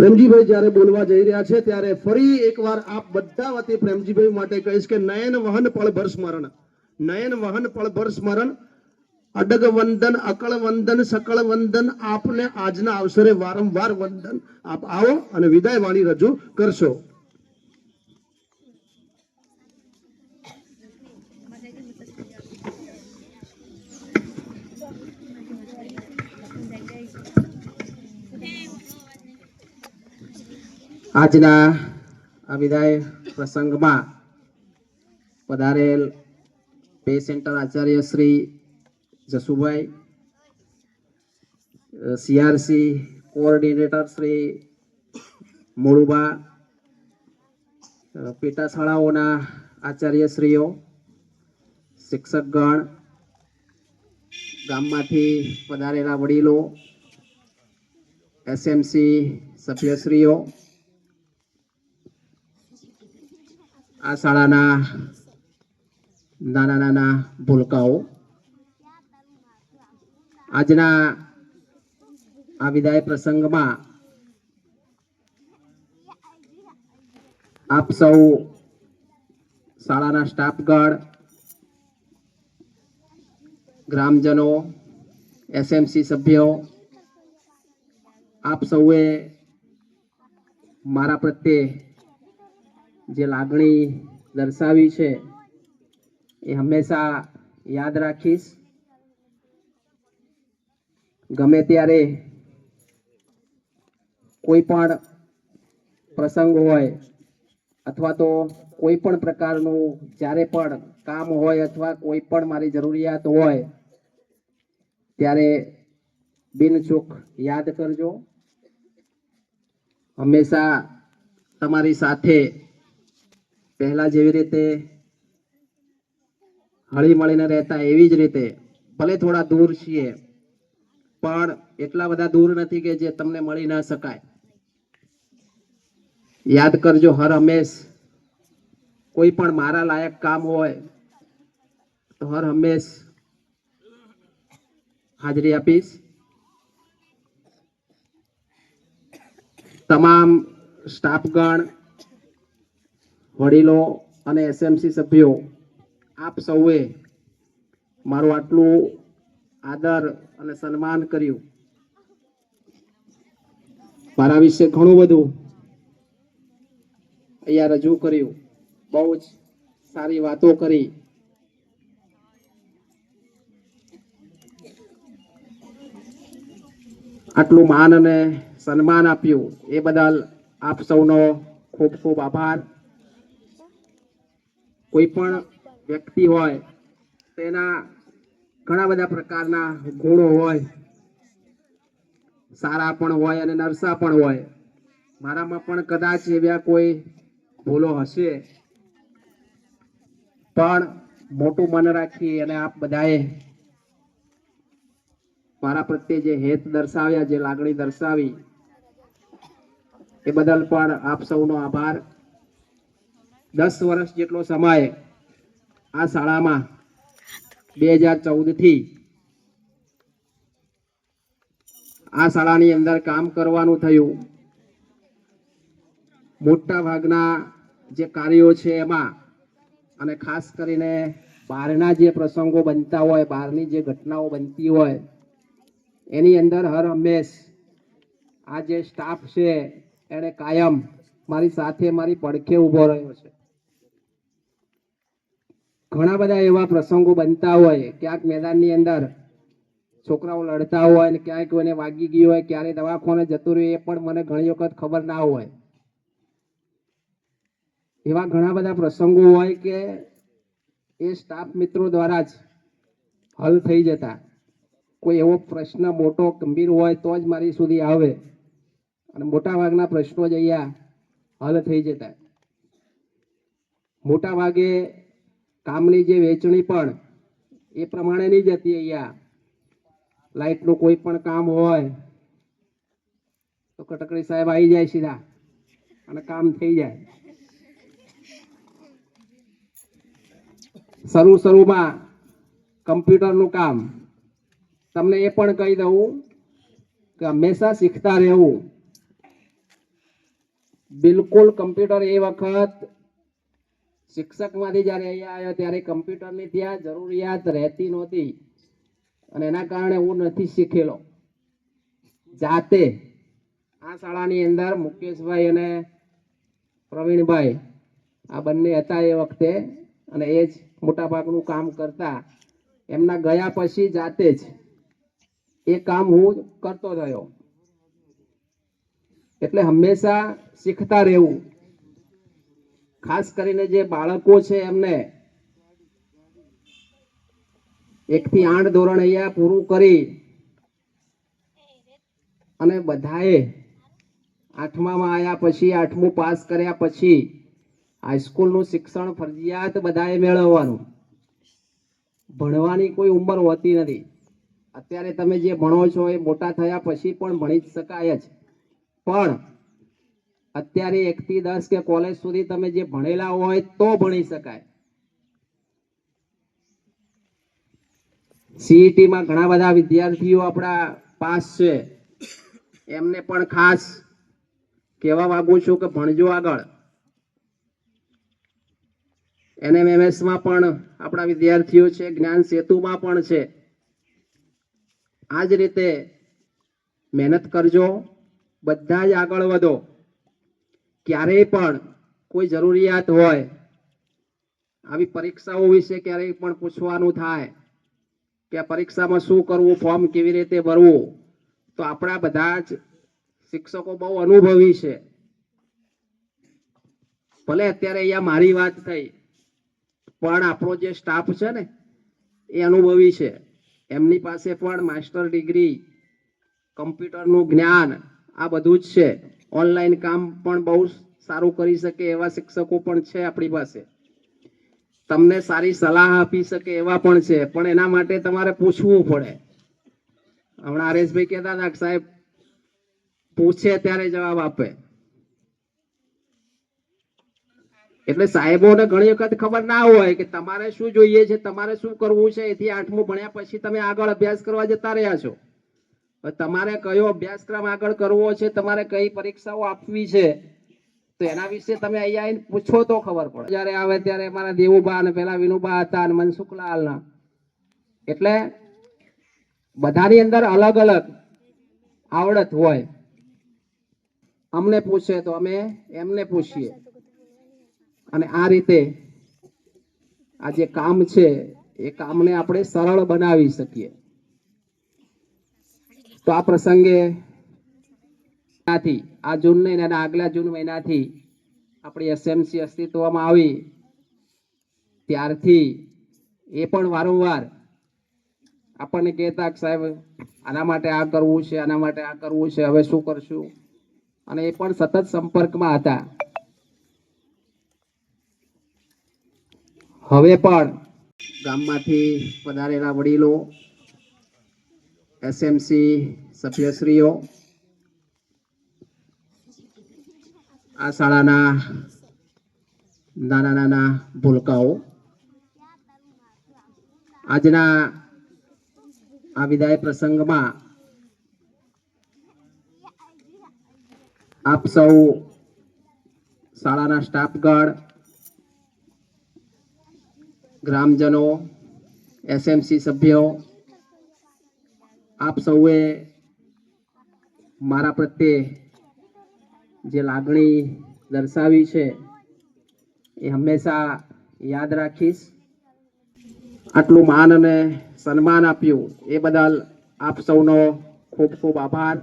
પ્રેમજીભાઈ જ્યારે બોલવા જઈ રહ્યા છે, ત્યારે ફરી એકવાર આપ બધા વતી પ્રેમજીભાઈ માટે કહીશ કે નયન વહન પળભર સ્મરણ. નયન વહન પળભર સ્મરણ. અડગ વંદન, અકળ વંદન, સકળ વંદન આપને આજના અવસરે વારંવાર વંદન. આપ આવો અને વિદાય વાણી રજૂ કરશો. આજના આ વિદાય પ્રસંગમાં પધારેલ પે સેન્ટર આચાર્ય શ્રી જસુભાઈ સીઆરસી કોઓર્ડિનેટર શ્રી મોડુબા પેટા શાળાઓના આચાર્યશ્રીઓ, શિક્ષકગણ, ગામમાંથી પધારેલા વડીલો, એસએમસી સભ્યશ્રીઓ આ શાળાના નાના નાના ભૂલકાઓ. આજના આ વિદાય પ્રસંગમાં આપ સૌ શાળાના સ્ટાફગણ, ગ્રામજનો એસએમસી સભ્યો, આપ સૌએ મારા પ્રત્યે જે લાગણી દર્શાવી છે, એ હંમેશા યાદ રાખીશ. ગમે ત્યારે કોઈ પણ પ્રસંગ હોય અથવા તો કોઈ પણ પ્રકારનું જ્યારે પણ કામ હોય અથવા કોઈ પણ મારી જરૂરિયાત હોય, ત્યારે બિનચૂક યાદ કરજો. હંમેશા તમારી સાથે પહેલા જેવી રીતે હળી મળીને રહેતા એવી જ રીતે, ભલે થોડા દૂર છીએ, પણ એટલા બધા દૂર નથી કે જે તમને મળી ના શકાય. યાદ કરજો, હર હંમેશ કોઈ પણ મારા લાયક કામ હોય, તો હર હંમેશ હાજરી આપીશ. તમામ સ્ટાફગણ વડીલો અને એસએમસી સભ્યો, આપ સૌએ મારું આટલું આદર અને સન્માન કર્યું. મારા વિશે ઘણું બધું અહીંયા રજૂ કર્યું. બહુ જ સારી વાતો કરી. આટલું માન અને સન્માન આપ્યું. એ બદલ આપ સૌનો ખૂબ ખૂબ આભાર. કોઈ પણ વ્યક્તિ હોય, તેના ઘણા બધા પ્રકારના ગુણો હોય, સારા પણ હોય અને નરસા પણ હોય. મારામાં પણ કદાચ એવા કોઈ ભૂલો હશે. પણ મોટું મન રાખી અને આપ બધાએ મારા પ્રત્યે જે હેત દર્શાવ્યા, જે લાગણી દર્શાવી, એ બદલ પણ આપ સૌનો આભાર. દસ વર્ષ જેટલો સમય આ શાળામાં બે હજાર ચૌદથી આ શાળાની અંદર કામ કરવાનું થયું. મોટા ભાગના જે કાર્યો છે એમાં અને ખાસ કરીને બહારના જે પ્રસંગો બનતા હોય, બહારની જે ઘટનાઓ બનતી હોય, એની અંદર હર હંમેશ આ જે સ્ટાફ છે, એણે કાયમ મારી સાથે મારી પડખે ઊભો રહ્યો છે. ઘણા બધા એવા પ્રસંગો બનતા હોય, ક્યાંક મેદાનની અંદર છોકરાઓ લડતા હોય ને ક્યાંક કોઈને વાગી ગયું હોય, ક્યારે દવાખાને જતું રહ્યું એ પણ મને ઘણી વખત ખબર ના હોય. એવા ઘણા બધા પ્રસંગો હોય કે એ સ્ટાફ મિત્રો દ્વારા જ હલ થઈ જતા. કોઈ એવો પ્રશ્ન મોટો, ગંભીર હોય તો જ મારી સુધી આવે. અને મોટાભાગના પ્રશ્નો જ અહીંયા હલ થઈ જતા. મોટા ભાગે કામની જે વેચણી પણ એ પ્રમાણેની જ હતી અહીંયા. લાઇટનું કોઈ પણ કામ હોય તો કટકડી સાહેબ આવી જાય સીધા અને કામ થઈ જાય. શરૂ શરૂમાં કમ્પ્યુટરનું કામ. તમને એ પણ કહી દઉં કે હંમેશા શીખતા રહેવું. બિલકુલ કમ્પ્યુટર એ વખત શિક્ષકમાંથી જ્યારે અહીંયા આવ્યો ત્યારે કમ્પ્યુટરની ત્યાં જરૂરિયાત રહેતી નહોતી. અને એના કારણે હું નથી શીખેલો. જાતે આ શાળાની અંદર મુકેશભાઈ અને પ્રવીણભાઈ આ બંને હતા એ વખતે અને એ જ મોટાભાગનું કામ કરતા. એમના ગયા પછી જાતે જ એ કામ હું કરતો રહ્યો. એટલે હંમેશા શીખતા રહેવું. ખાસ કરીને જે બાળકો છે એમને એકથી આઠ ધોરણ અહીંયા પૂરું કરી અને બધાએ આઠમામાં આવ્યા પછી, આઠમું પાસ કર્યા પછી હાઈસ્કૂલનું શિક્ષણ ફરજિયાત બધાએ મેળવવાનું. ભણવાની કોઈ ઉંમર હોતી નથી. અત્યારે તમે જે ભણો છો એ મોટા થયા પછી પણ ભણી જ શકાય જ. પણ અત્યારે એકથી દસ કે કોલેજ સુધી તમે જે ભણેલા હોય તો ભણી શકાય. CET માં ઘણા બધા વિદ્યાર્થીઓ આપણા પાસ છે. એમને પણ ખાસ કહેવા માંગુ છું કે ભણજો આગળ. NMMS માં પણ આપણા વિદ્યાર્થીઓ છે, જ્ઞાન સેતુમાં પણ છે. આ જ રીતે મહેનત કરજો, બધા જ આગળ વધો. ક્યારેય પણ કોઈ જરૂરિયાત હોય, આવી પરીક્ષાઓ વિશે ક્યારેય પણ પૂછવાનું થાય કે પરીક્ષામાં શું કરવું, ફોર્મ કેવી રીતે ભરવું, તો આપણા બધા જ શિક્ષકો બહુ અનુભવી છે. ભલે અત્યારે અહીંયા મારી વાત થઈ, પણ આપણો જે સ્ટાફ છે ને, એ અનુભવી છે. એમની પાસે પણ માસ્ટર ડિગ્રી કમ્પ્યુટરનું જ્ઞાન, આ બધું જ છે. ઓનલાઈન કામ પણ બહુ સારું કરી શકે એવા શિક્ષકો પણ છે આપણી પાસે. તમને સારી સલાહ આપી શકે એવા પણ છે, પણ એના માટે તમારે પૂછવું પડે. હમણાં હરેશભાઈ કહેતા હતા સાહેબ, પૂછે ત્યારે જવાબ આપે. એટલે સાહેબોને ઘણી વખત ખબર ના હોય કે તમારે શું જોઈએ છે, તમારે શું કરવું છે, એથી આઠમું ભણ્યા પછી તમે આગળ અભ્યાસ કરવા જતા રહ્યા છો. તમારે કયો અભ્યાસક્રમ આગળ કરવો છે, તમારે કઈ પરીક્ષાઓ આપવી છે, તો એના વિશે તમે અહીંયા આવીને પૂછો તો ખબર પડે. જ્યારે આવે ત્યારે અમારા દેવુબા અને પેલા વિનુબા હતા અને મનસુખલાલના. એટલે બધાની અંદર અલગ અલગ આવડત હોય. અમને પૂછે તો અમે એમને પૂછીએ. અને આ રીતે આ જે કામ છે, એ કામને આપણે સરળ બનાવી શકીએ. તો આ પ્રસંગે આ જૂન નહીં અને આગલા જૂન મહિનાથી આપણી એસએમસી અસ્તિત્વમાં આવી. ત્યારથી એ પણ વારંવાર આપણને કહેતા સાહેબ, આના માટે આ કરવું છે, આના માટે આ કરવું છે, હવે શું કરશું? અને એ પણ સતત સંપર્કમાં હતા. હવે પણ ગામમાંથી પધારેલા વડીલો એસએમસી સભ્યશ્રીઓ, આ શાળાના નાના નાના ભૂલકાઓ. આજના આ વિદાય પ્રસંગમાં આપ સૌ શાળાના સ્ટાફગણ, ગ્રામજનો એસએમસી સભ્યો આપ સૌએ મારા પ્રત્યે જે લાગણી દર્શાવી છે, એ હંમેશા યાદ રાખીશ. આટલું માન અને સન્માન આપ્યું, એ બદલ આપ સૌનો ખૂબ ખૂબ આભાર.